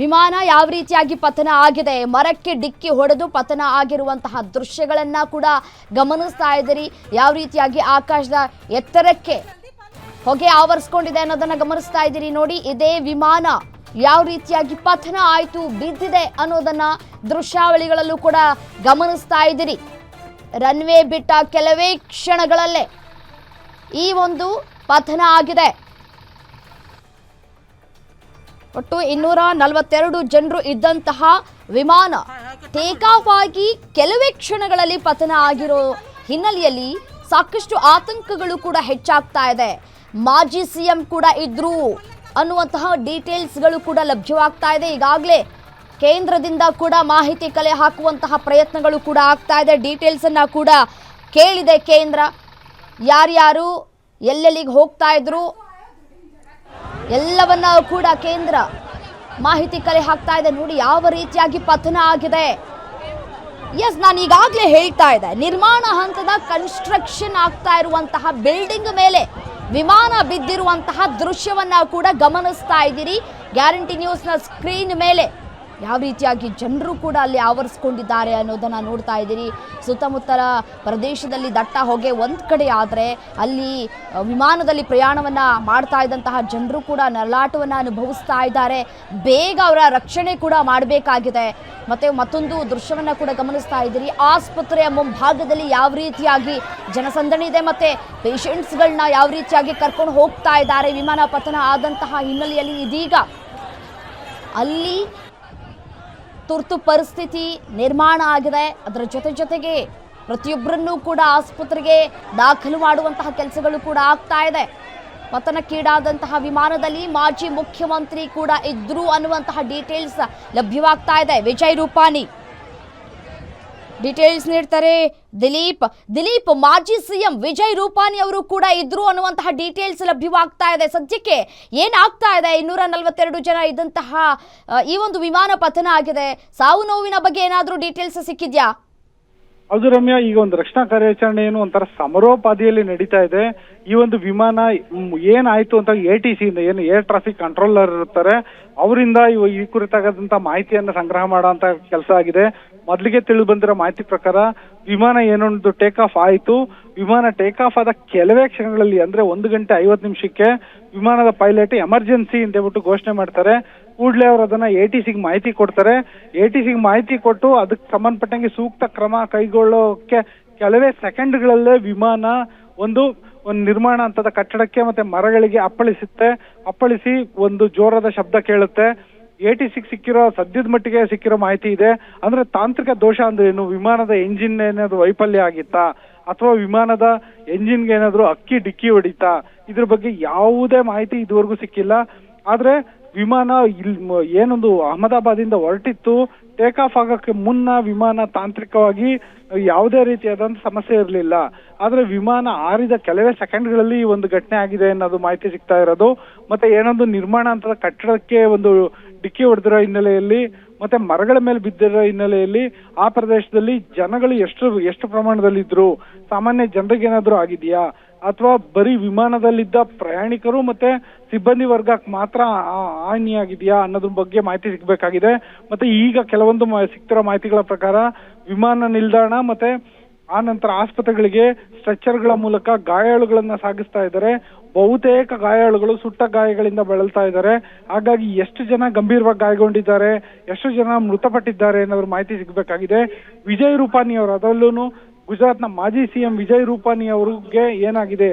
ವಿಮಾನ ಯಾವ ರೀತಿಯಾಗಿ ಪತನ ಆಗಿದೆ? ಮರಕ್ಕೆ ಡಿಕ್ಕಿ ಹೊಡೆದು ಪತನ ಆಗಿರುವಂತಹ ದೃಶ್ಯಗಳನ್ನ ಕೂಡ ಗಮನಿಸ್ತಾ ಇದ್ದೀರಿ. ಯಾವ ರೀತಿಯಾಗಿ ಆಕಾಶದ ಎತ್ತರಕ್ಕೆ ಹೊಗೆ ಆವರಿಸ್ಕೊಂಡಿದೆ ಅನ್ನೋದನ್ನ ಗಮನಿಸ್ತಾ ಇದ್ದೀರಿ ನೋಡಿ. ಇದೇ ವಿಮಾನ ಯಾವ ರೀತಿಯಾಗಿ ಪತನ ಆಯಿತು, ಬಿದ್ದಿದೆ ಅನ್ನೋದನ್ನ ದೃಶ್ಯಾವಳಿಗಳಲ್ಲೂ ಕೂಡ ಗಮನಿಸ್ತಾ ಇದ್ದೀರಿ. ರನ್ವೇ ಬಿಟ್ಟ ಕೆಲವೇ ಕ್ಷಣಗಳಲ್ಲೇ ಈ ಒಂದು ಪತನ ಆಗಿದೆ. ಒಟ್ಟು ಇನ್ನೂರ ನಲವತ್ತೆರಡು ಜನರು ಇದ್ದಂತಹ ವಿಮಾನ ಟೇಕ್ ಆಫ್ ಆಗಿ ಕೆಲವೇ ಕ್ಷಣಗಳಲ್ಲಿ ಪತನ ಆಗಿರೋ ಹಿನ್ನೆಲೆಯಲ್ಲಿ ಸಾಕಷ್ಟು ಆತಂಕಗಳು ಕೂಡ ಹೆಚ್ಚಾಗ್ತಾ ಇದೆ. ಮಾಜಿ ಸಿಎಂ ಕೂಡ ಇದ್ರು ಅನ್ನುವಂತಹ ಡೀಟೇಲ್ಸ್ಗಳು ಕೂಡ ಲಭ್ಯವಾಗ್ತಾ ಇದೆ. ಈಗಾಗಲೇ ಕೇಂದ್ರದಿಂದ ಕೂಡ ಮಾಹಿತಿ ಕಲೆ ಹಾಕುವಂತಹ ಪ್ರಯತ್ನಗಳು ಕೂಡ ಆಗ್ತಾ ಇದೆ. ಡೀಟೇಲ್ಸ್ ಅನ್ನ ಕೂಡ ಕೇಳಿದೆ ಕೇಂದ್ರ. ಯಾರ್ಯಾರು ಎಲ್ಲೆಲ್ಲಿಗೆ ಹೋಗ್ತಾ ಇದ್ರು ಎಲ್ಲವನ್ನ ಕೂಡ ಕೇಂದ್ರ ಮಾಹಿತಿ ಕಲೆ ಹಾಕ್ತಾ ಇದೆ. ನೋಡಿ, ಯಾವ ರೀತಿಯಾಗಿ ಪತನ ಆಗಿದೆ. ಎಸ್ ನಾನು ಈಗಾಗಲೇ ಹೇಳ್ತಾ ಇದ್ದೆ. ನಿರ್ಮಾಣ ಹಂತದ ಕನ್ಸ್ಟ್ರಕ್ಷನ್ ಆಗ್ತಾ ಇರುವಂತಹ ಬಿಲ್ಡಿಂಗ್ ಮೇಲೆ ವಿಮಾನ ಬಿದ್ದಿರುವಂತಹ ದೃಶ್ಯವನ್ನ ಕೂಡ ಗಮನಿಸ್ತಾ ಇದ್ದೀರಿ. ಗ್ಯಾರಂಟಿ ನ್ಯೂಸ್ನ ಸ್ಕ್ರೀನ್ ಮೇಲೆ ಯಾವ ರೀತಿಯಾಗಿ ಜನರು ಕೂಡ ಅಲ್ಲಿ ಆವರಿಸ್ಕೊಂಡಿದ್ದಾರೆ ಅನ್ನೋದನ್ನು ನೋಡ್ತಾ ಇದ್ದೀರಿ ಸುತ್ತಮುತ್ತಲ ಪ್ರದೇಶದಲ್ಲಿ ದಟ್ಟ ಹೊಗೆ ಒಂದು ಕಡೆ ಆದರೆ ಅಲ್ಲಿ ವಿಮಾನದಲ್ಲಿ ಪ್ರಯಾಣವನ್ನು ಮಾಡ್ತಾ ಇದ್ದಂತಹ ಜನರು ಕೂಡ ನರಳಾಟವನ್ನು ಅನುಭವಿಸ್ತಾ ಇದ್ದಾರೆ. ಬೇಗ ಅವರ ರಕ್ಷಣೆ ಕೂಡ ಮಾಡಬೇಕಾಗಿದೆ. ಮತ್ತು ಮತ್ತೊಂದು ದೃಶ್ಯವನ್ನು ಕೂಡ ಗಮನಿಸ್ತಾ ಇದ್ದೀರಿ. ಆಸ್ಪತ್ರೆಯ ಮುಂಭಾಗದಲ್ಲಿ ಯಾವ ರೀತಿಯಾಗಿ ಜನಸಂದಣಿ ಇದೆ ಮತ್ತು ಪೇಷಂಟ್ಸ್ಗಳನ್ನ ಯಾವ ರೀತಿಯಾಗಿ ಕರ್ಕೊಂಡು ಹೋಗ್ತಾ ಇದ್ದಾರೆ ವಿಮಾನ ಪತನ ಆದಂತಹ ಹಿನ್ನೆಲೆಯಲ್ಲಿ ಇದೀಗ ಅಲ್ಲಿ ತುರ್ತು ಪರಿಸ್ಥಿತಿ ನಿರ್ಮಾಣ ಆಗಿದೆ. ಅದರ ಜೊತೆ ಜೊತೆಗೆ ಪ್ರತಿಯೊಬ್ಬರನ್ನೂ ಕೂಡ ಆಸ್ಪತ್ರೆಗೆ ದಾಖಲು ಮಾಡುವಂತಹ ಕೆಲಸಗಳು ಕೂಡ ಆಗ್ತಾ ಇದೆ. ಪತನಕ್ಕೀಡಾದಂತಹ ವಿಮಾನದಲ್ಲಿ ಮಾಜಿ ಮುಖ್ಯಮಂತ್ರಿ ಕೂಡ ಇದ್ರು ಅನ್ನುವಂತಹ ಡೀಟೇಲ್ಸ್ ಲಭ್ಯವಾಗ್ತಾ ಇದೆ. ವಿಜಯ್ ರೂಪಾನಿ ಡೀಟೇಲ್ಸ್ ನೀಡ್ತಾರೆ. ದಿಲೀಪ್ ದಿಲೀಪ್, ಮಾಜಿ ಸಿಎಂ ವಿಜಯ್ ರೂಪಾನಿ ಅವರು ಕೂಡ ಇದ್ರು ಅನ್ನುವಂತಹ ಡೀಟೇಲ್ಸ್ ಲಭ್ಯವಾಗ್ತಾ ಇದೆ. ಸದ್ಯಕ್ಕೆ ಏನಾಗ್ತಾ ಇದೆ? ಇನ್ನೂರ ನಲವತ್ತೆರಡು ಜನ ಇದ್ದಂತಹ ಈ ಒಂದು ವಿಮಾನ ಪತನ ಆಗಿದೆ. ಸಾವು ನೋವಿನ ಬಗ್ಗೆ ಏನಾದರೂ ಡೀಟೇಲ್ಸ್ ಸಿಕ್ಕಿದ್ಯಾ? ಹೌದು ರಮ್ಯಾ, ಈಗ ಒಂದು ರಕ್ಷಣಾ ಕಾರ್ಯಾಚರಣೆ ಏನು ಒಂಥರ ಸಮರೋಪಾದಿಯಲ್ಲಿ ನಡೀತಾ ಇದೆ. ಈ ಒಂದು ವಿಮಾನ ಏನಾಯ್ತು ಅಂತ ಎ ಟಿ ಸಿ ಇಂದ ಏನು ಏರ್ ಟ್ರಾಫಿಕ್ ಕಂಟ್ರೋಲರ್ ಇರ್ತಾರೆ, ಅವರಿಂದ ಈ ಕುರಿತಾಗದಂತ ಮಾಹಿತಿಯನ್ನ ಸಂಗ್ರಹ ಮಾಡೋಂತ ಕೆಲಸ ಆಗಿದೆ. ಮೊದಲಿಗೆ ತಿಳಿದು ಬಂದಿರೋ ಮಾಹಿತಿ ಪ್ರಕಾರ ವಿಮಾನ ಏನೊಂದು ಟೇಕ್ ಆಫ್ ಆಯಿತು. ವಿಮಾನ ಟೇಕ್ ಆಫ್ ಆದ ಕೆಲವೇ ಕ್ಷಣಗಳಲ್ಲಿ, ಅಂದ್ರೆ ಒಂದು ಗಂಟೆ ಐವತ್ತು ನಿಮಿಷಕ್ಕೆ ವಿಮಾನದ ಪೈಲಟ್ ಎಮರ್ಜೆನ್ಸಿ ಅಂತ ಹೇಳ್ಬಿಟ್ಟು ಘೋಷಣೆ ಮಾಡ್ತಾರೆ. ಕೂಡಲೇ ಅವರು ಅದನ್ನ ಎ ಟಿ ಸಿಗೆ ಮಾಹಿತಿ ಕೊಡ್ತಾರೆ. ಎ ಟಿ ಸಿಗೆ ಮಾಹಿತಿ ಕೊಟ್ಟು ಅದಕ್ಕೆ ಸಂಬಂಧಪಟ್ಟಂಗೆ ಸೂಕ್ತ ಕ್ರಮ ಕೈಗೊಳ್ಳೋಕೆ ಕೆಲವೇ ಸೆಕೆಂಡ್ಗಳಲ್ಲೇ ವಿಮಾನ ಒಂದು ಒಂದು ನಿರ್ಮಾಣ ಹಂತದ ಕಟ್ಟಡಕ್ಕೆ ಮತ್ತೆ ಮರಗಳಿಗೆ ಅಪ್ಪಳಿಸುತ್ತೆ. ಅಪ್ಪಳಿಸಿ ಒಂದು ಜೋರಾದ ಶಬ್ದ ಕೇಳುತ್ತೆ. ಎ ಟಿ ಸಿಗ್ ಸಿಕ್ಕಿರೋ, ಸದ್ಯದ ಮಟ್ಟಿಗೆ ಸಿಕ್ಕಿರೋ ಮಾಹಿತಿ ಇದೆ. ಅಂದ್ರೆ ತಾಂತ್ರಿಕ ದೋಷ ಅಂದ್ರೆ ಏನು? ವಿಮಾನದ ಎಂಜಿನ್ ಏನಾದ್ರು ವೈಫಲ್ಯ ಆಗಿತ್ತಾ? ಅಥವಾ ವಿಮಾನದ ಎಂಜಿನ್ಗೆ ಏನಾದ್ರು ಅಕ್ಕಿ, ಡಿಕ್ಕಿ ಹೊಡಿತಾ? ಇದ್ರ ಬಗ್ಗೆ ಯಾವುದೇ ಮಾಹಿತಿ ಇದುವರೆಗೂ ಸಿಕ್ಕಿಲ್ಲ. ಆದ್ರೆ ವಿಮಾನ ಮ- ಏನೊಂದು ಅಹಮದಾಬಾದಿಂದ ಹೊರಟಿತ್ತು. ಟೇಕ್ ಆಫ್ ಆಗಕ್ಕೆ ಮುನ್ನ ವಿಮಾನ ತಾಂತ್ರಿಕವಾಗಿ ಯಾವುದೇ ರೀತಿಯಾದಂತ ಸಮಸ್ಯೆ ಇರಲಿಲ್ಲ. ಆದ್ರೆ ವಿಮಾನ ಆರಿದ ಕೆಲವೇ ಸೆಕೆಂಡ್ಗಳಲ್ಲಿ ಒಂದು ಘಟನೆ ಆಗಿದೆ ಅನ್ನೋದು ಮಾಹಿತಿ ಸಿಗ್ತಾ ಇರೋದು. ಮತ್ತೆ ಏನೊಂದು ನಿರ್ಮಾಣ ಹಂತದ ಕಟ್ಟಡಕ್ಕೆ ಒಂದು ಡಿಕ್ಕಿ ಹೊಡೆದಿರೋ ಹಿನ್ನೆಲೆಯಲ್ಲಿ ಮತ್ತೆ ಮರಗಳ ಮೇಲೆ ಬಿದ್ದಿರೋ ಹಿನ್ನೆಲೆಯಲ್ಲಿ ಆ ಪ್ರದೇಶದಲ್ಲಿ ಜನಗಳು ಎಷ್ಟು ಎಷ್ಟು ಪ್ರಮಾಣದಲ್ಲಿ ಇದ್ರು ಸಾಮಾನ್ಯ ಜನರಿಗೆ ಏನಾದ್ರೂ ಆಗಿದೆಯಾ? ಅಥವಾ ಬರೀ ವಿಮಾನದಲ್ಲಿದ್ದ ಪ್ರಯಾಣಿಕರು ಮತ್ತೆ ಸಿಬ್ಬಂದಿ ವರ್ಗಕ್ಕೆ ಮಾತ್ರ ಹಾನಿಯಾಗಿದೆಯಾ ಅನ್ನೋದ್ರ ಬಗ್ಗೆ ಮಾಹಿತಿ ಸಿಗ್ಬೇಕಾಗಿದೆ. ಮತ್ತೆ ಈಗ ಕೆಲವೊಂದು ಸಿಕ್ತಿರೋ ಮಾಹಿತಿಗಳ ಪ್ರಕಾರ ವಿಮಾನ ನಿಲ್ದಾಣ ಮತ್ತೆ ಆ ನಂತರ ಆಸ್ಪತ್ರೆಗಳಿಗೆ ಸ್ಟ್ರೆಚರ್ಗಳ ಮೂಲಕ ಗಾಯಾಳುಗಳನ್ನ ಸಾಗಿಸ್ತಾ ಇದ್ದಾರೆ. ಬಹುತೇಕ ಗಾಯಾಳುಗಳು ಸುಟ್ಟ ಗಾಯಗಳಿಂದ ಬಳಲ್ತಾ ಇದ್ದಾರೆ. ಹಾಗಾಗಿ ಎಷ್ಟು ಜನ ಗಂಭೀರವಾಗಿ ಗಾಯಗೊಂಡಿದ್ದಾರೆ, ಎಷ್ಟು ಜನ ಮೃತಪಟ್ಟಿದ್ದಾರೆ ಅನ್ನೋದ್ರ ಮಾಹಿತಿ ಸಿಗ್ಬೇಕಾಗಿದೆ. ವಿಜಯ್ ರೂಪಾನಿ ಅವರು ಅದರಲ್ಲೂ ಗುಜರಾತ್ನ ಮಾಜಿ ಸಿಎಂ ವಿಜಯ್ ರೂಪಾನಿ ಅವ್ರಿಗೆ ಏನಾಗಿದೆ?